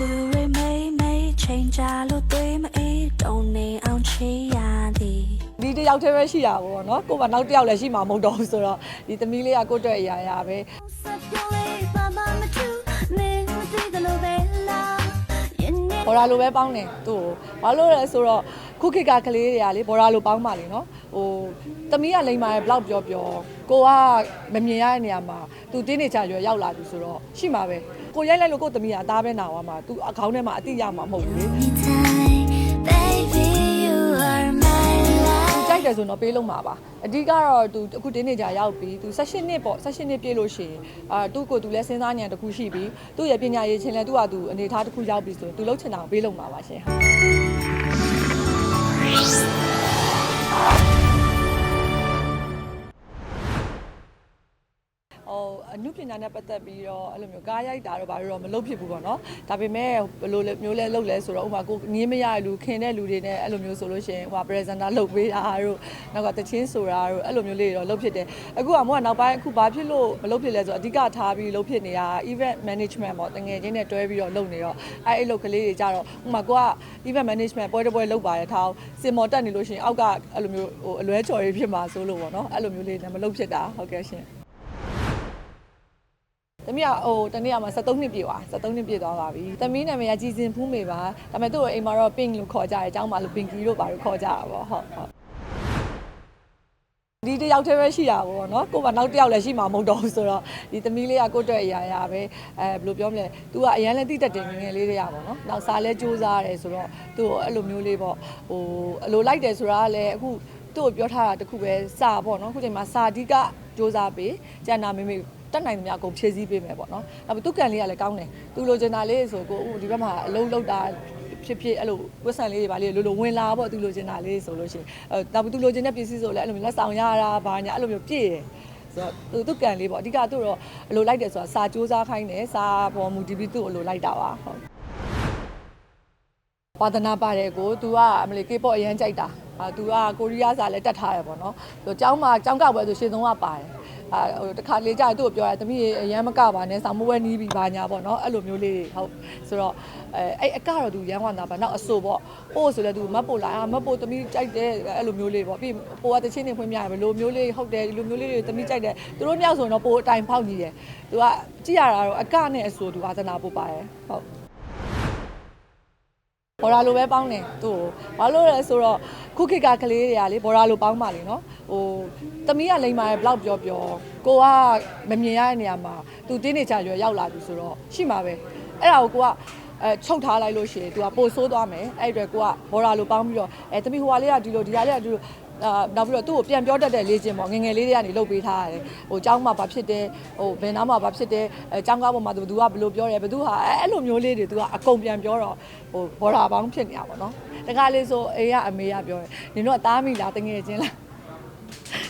သူရိမိတ်မိတ်ချိန်ကြလို့သွေးမအေးတုံနေအောင်ချေရသည်ဒီတစ်ယောက်တည်းပဲရှိတာပေါ့နော်ကိုကနောက်တစ်ယောက်လည်းရှိမှာမဟုတ်တော့ဘူးဆိုတော့ဒီသမီးလေးကကိုယ့်အတွက်အရာရာပဲဆက်ပြောလေးပါမမတူမင်းမသိတယ်လို့ပဲလားယနေ့ဘော်ရာလိုပဲပေါင်းတယ်သူ့ကိုဘာလို့လဲဆိုတော့ခုခေတ်ကကလေးတွေကလေဘော်ရာလိုပေါင်းပါလေနော် ဟိုသမီးကလိမ္မာရဲ့ဘလောက်ပြောပြောကိုကမမြင်ရတဲ့နေရာမှာသူတင်းနေချရွယ်ရောက်လာပြီဆိုတော့ရှိမှာပဲကိုရိုက်လိုက်လို့ကိုသမီးကအသားပဲနာသွားမှာသူအကောင်းထဲမှာအတိရမှာမဟုတ်ဘူးလေ time baby you are my သူ love ကြိုက်တယ်ဆိုတော့ပေးလုံးမှာပါအဓိကတော့သူအခုတင်းနေကြရောက်ပြီသူ16နှစ်ပေါ့16နှစ်ပြည့်လို့ရှိရင်အာသူ့ကိုသူလည်းစဉ်းစားဉာဏ်တစ်ခုရှိပြီသူ့ရဲ့ပညာရေးချင်းလည်းသူ့ဟာသူအနေထားတစ်ခုရောက်ပြီဆိုရင်သူလှုပ်ချင်တာကိုပေးလုံးမှာပါရှင် ဟုတ်ဟိုအမှုပညာနဲ့ပတ်သက်ပြီးတော့အဲ့လိုမျိုးကားရိုက်တာတော့ဘာလို့တော့မလုပ်ဖြစ်ဘူးပေါ့နော်ဒါပေမဲ့ဘယ်လိုလဲမျိုးလဲလုပ်လဲဆိုတော့ဥပမာကိုငင်းမရတဲ့လူခင်တဲ့လူတွေနဲ့အဲ့လိုမျိုးဆိုလို့ရှိရင်ဟိုပရက်ဇန်တာလုပ်ပေးတာတို့နောက်ကတချင်းဆိုတာတို့အဲ့လိုမျိုးလေးတွေတော့လုပ်ဖြစ်တယ်အခုကမို့ကနောက်ပိုင်းအခုဘာဖြစ်လို့မလုပ်ဖြစ်လဲဆိုတော့အဓိကထားပြီးလုပ်ဖြစ်နေတာ event management ပေါ့တငယ်ချင်းနဲ့တွဲပြီးတော့လုပ်နေတော့အဲ့အဲ့လိုကလေးတွေကြတော့ဥပမာကိုက event management ပွဲတစ်ပွဲလုပ်ပါတယ်ထားစင်မော်တက်နေလို့ရှိရင်အောက်ကအဲ့လိုမျိုးဟိုအလွဲချော်ရေးဖြစ်မှာဆိုလို့ပေါ့နော်အဲ့လိုမျိုးလေးနဲ့မလုပ်ဖြစ်တာဟုတ်ကဲ့ရှင်။ သမီးကဟိုတနေ့ကမှ73နှစ်ပြည့်သွား73နှစ်ပြည့်သွားပါပြီ။သမီးနာမည်ကကြည်စင်ဖူးမေပါ။ဒါပေမဲ့သူ့ကိုအိမ်မှာတော့ pink လို့ခေါ်ကြတယ်။အเจ้าမှာလို့ pinky လို့ပါလို့ခေါ်ကြတာပေါ့ဟုတ်ဟုတ်ဒီတစ်ယောက်တည်းပဲရှိတာပေါ့နော်ကိုကနောက်တစ်ယောက်လည်းရှိမှာမဟုတ်တော့ဘူးဆိုတော့ဒီသမီးလေးကကိုယ့်အတွက်အရာရာပဲအဲဘယ်လိုပြောမလဲ तू ကအရန်လည်းတိတက်တယ်ငယ်ငယ်လေးတွေကပေါ့နော်နောက်စားလဲစူးစားရတယ်ဆိုတော့သူ့ကိုအဲ့လိုမျိုးလေးပေါ့ဟိုအလိုလိုက်တယ်ဆိုတာကလည်းအခုသူ့ကိုပြောထားတာတခုပဲစာပေါ့နော်အခုချိန်မှာစာအဓိကစူးစားပေးကျန်တာမေမေ တက်နိုင်သမျှအကုန်ဖြည့်ဆည်းပေးမယ်ပေါ့နော်။နောက်ပြီးသူကန်လေးကလည်းကောင်းတယ်။သူလိုချင်တာလေးဆိုကိုဥဒီဘက်မှာအလုံးလုံးတာဖြစ်ဖြစ်အဲ့လိုဝက်ဆန်လေးတွေပါလေးလိုလိုဝင်လာပေါ့သူလိုချင်တာလေးဆိုလို့ရှိရင်အဲနောက်ပြီးသူလိုချင်တဲ့ပစ္စည်းဆိုလည်းအဲ့လိုမျိုးလက်ဆောင်ရတာဘာညာအဲ့လိုမျိုးပြည့်တယ်ဆိုတော့သူသူကန်လေးပေါ့အဓိကသူ့တော့အလိုလိုက်တယ်ဆိုတာစာစူးစားခိုင်းတယ်စာပေါ်မူတည်ပြီးသူ့အလိုလိုက်တာပါဟုတ်ပါဒနာပါတယ်ကို तू ကအမလေး K-pop အရန်ကြိုက်တာအာ तू ကကိုရီးယားစာလည်းတက်ထားရပေါ့နော်သူကျောင်းမှာကျောင်းကောက်ပွဲဆိုရှင်းဆုံးကပါတယ် အာဟိုတခါလေကြာသူ့ကိုပြောရသမီးရေအရန်မကပါနဲ့ဆောင်းမဝဲနီးပြီးပါညာပေါ့နော်အဲ့လိုမျိုးလေးတွေဟုတ်ဆိုတော့အဲအဲ့အကတော့သူရန်ဝန်တာပါနောက်အဆိုပေါ့ပို့ဆိုလဲသူမတ်ပိုလာအာမတ်ပိုသမီးကြိုက်တယ်အဲ့လိုမျိုးလေးပေါ့ပြီးပိုကတချင်းနေဖွင့်ပြရဘယ်လိုမျိုးလေးဟုတ်တယ်ဒီလိုမျိုးလေးတွေသမီးကြိုက်တယ်သူတို့မြောက်ဆိုရင်တော့ပိုအတိုင်ဖောက်ကြီးတယ်သူကကြည့်ရတာတော့အကနဲ့အဆိုသူဝါသနာပို့ပါတယ်ဟုတ် ဘော်ရာလိုပဲပေါင်းတယ်သူ့ကိုဘာလို့လဲဆိုတော့ခုခေတ်ကကလေးတွေကလေဘော်ရာလိုပေါင်းပါလေနော်ဟိုသမီးကလိမ္မာရဲ့ဘလောက်ပြောပြောကိုကမမြင်ရတဲ့နေရာမှာသူတင်းနေချရွယ်ရောက်လာပြီဆိုတော့ရှိမှာပဲအဲ့ဒါကိုကိုကအဲချုပ်ထားလိုက်လို့ရှိရင် तू ကပို့ဆိုးသွားမယ်အဲ့အအတွက်ကိုကဘော်ရာလိုပေါင်းပြီးတော့အဲသမီးဟိုဟာလေးကဒီလိုဒီဟာလေးကဒီလို အာနောက်ပြီးတော့သူ့ကိုပြန်ပြောတတ်တဲ့လေ့ကျင့်ပေါ့ငယ်ငယ်လေးတွေကနေလုပ်ပေးထားရတယ်ဟိုចောင်းမှာဘာဖြစ်တယ်ဟိုဘယ်နားမှာဘာဖြစ်တယ်အဲចောင်းကားပေါ်မှာသူကဘယ်လိုပြောတယ်ဘယ်သူဟာအဲအဲ့လိုမျိုးလေးတွေသူကအကုန်ပြန်ပြောတော့ဟိုဘော်ရာပေါင်းဖြစ်နေတာပေါ့နော်တခါလေးဆိုအေးကအမေကပြောတယ်နင်တို့ကသားမိလားတငယ်ချင်းလား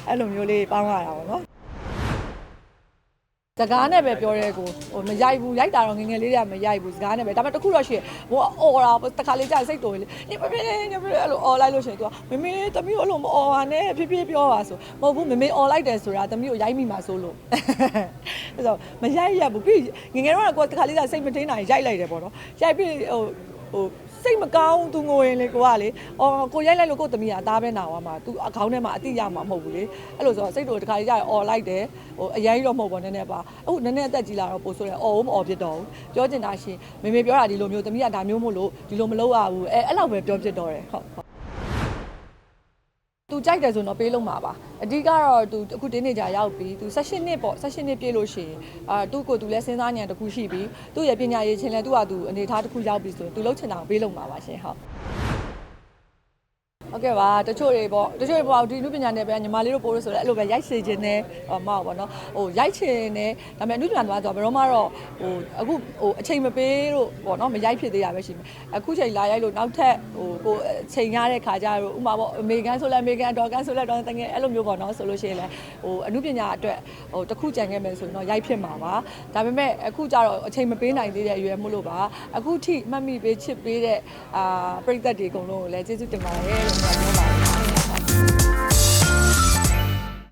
အဲ့လိုမျိုးလေးပေါင်းရတာပေါ့နော် စကားနဲ့ပဲပြောရဲကိုဟိုမရိုက်ဘူးရိုက်တာတော့ငယ်ငယ်လေးတွေကမရိုက်ဘူးစကားနဲ့ပဲဒါပေမဲ့တခုတော့ရှိရဟိုအော်တာတခါလေးကြာစိတ်တော်လေးနေမပြေနေပြေအဲ့လိုအော်လိုက်လို့ရှိရင် तू ကမမေတမီးကိုအဲ့လိုမအော်ပါနဲ့ဖြည်းဖြည်းပြောပါဆိုမဟုတ်ဘူးမမေအော်လိုက်တယ်ဆိုတာတမီးကိုရိုက်မိမှာဆိုလို့အဲ့တော့မရိုက်ရဘူးပြီးငယ်ငယ်တော့ကိုတခါလေးကြာစိတ်မထင်းနိုင်ရိုက်လိုက်တယ်ပေါ့နော်ရိုက်ပြီးဟိုဟို စိတ်မကောင်းသူငိုရင်လေကိုကလေအော်ကိုရိုက်လိုက်လို့ကိုသမီးကအသားပဲနာသွားမှာ तू အကောင်းထဲမှာအတိရမှာမဟုတ်ဘူးလေအဲ့လိုဆိုတော့စိတ်တို့တခါလေးကြာအော်လိုက်တယ်ဟိုအရင်တော့မဟုတ်ပါနည်းနည်းပါအခုနည်းနည်းအသက်ကြီးလာတော့ပို့ဆိုရအော်မအော်ဖြစ်တော့ဘူးပြောချင်တာရှင်မေမေပြောတာဒီလိုမျိုးသမီးကဒါမျိုးမို့လို့ဒီလိုမလုပ်ရဘူးအဲအဲ့လောက်ပဲပြောဖြစ်တော့တယ်ဟုတ်ဟုတ် သူကြိုက်တယ်ဆိုတော့ပေးလုံးမှာပါအဓိကတော့သူအခုတင်းနေကြရောက်ပြီသူ16နှစ်ပေါ့16နှစ်ပြည့်လို့ရှိရင်အာသူ့ကိုသူလည်းစဉ်းစားဉာဏ်တစ်ခုရှိပြီသူ့ရဲ့ပညာရေးချင်းလည်းသူ့ဟာသူအနေထားတစ်ခုရောက်ပြီဆိုရင်သူလှုပ်ချင်တာကိုပေးလုံးမှာပါရှင်ဟုတ် ဟုတ်ကဲ့ပါတချို့တွေပေါ့တချို့တွေပေါ့ဒီနုပညာနယ်ပဲညီမလေးတို့ပို့လို့ဆိုတော့အဲ့လိုပဲရိုက်စေခြင်းနဲ့မဟုတ်ပေါ့နော်ဟိုရိုက်ချင်နဲ့ဒါပေမဲ့အနုပညာသွားဆိုတော့ဘယ်တော့မှတော့ဟိုအခုဟိုအချိန်မပေးလို့ပေါ့နော်မရိုက်ဖြစ်သေးတာပဲရှိမယ်အခုချိန်လာရိုက်လို့နောက်ထပ်ဟိုကိုချိန်ရတဲ့ခါကျတော့ဥမာပေါ့အမေရိကန်ဆိုလဲအမေရိကန်ဒေါ်ကန်ဆိုလဲဒေါ်တငယ်အဲ့လိုမျိုးပေါ့နော်ဆိုလို့ရှိရင်လဲဟိုအနုပညာအတွက်ဟိုတစ်ခုကြံခဲ့မယ်ဆိုရင်တော့ရိုက်ဖြစ်မှာပါဒါပေမဲ့အခုကျတော့အချိန်မပေးနိုင်သေးတဲ့အရွယ်မို့လို့ပါအခုထိမှတ်မိပေးချစ်ပေးတဲ့အာပရိသတ်တွေအကုန်လုံးကိုလည်းကျေးဇူးတင်ပါတယ်感觉玩的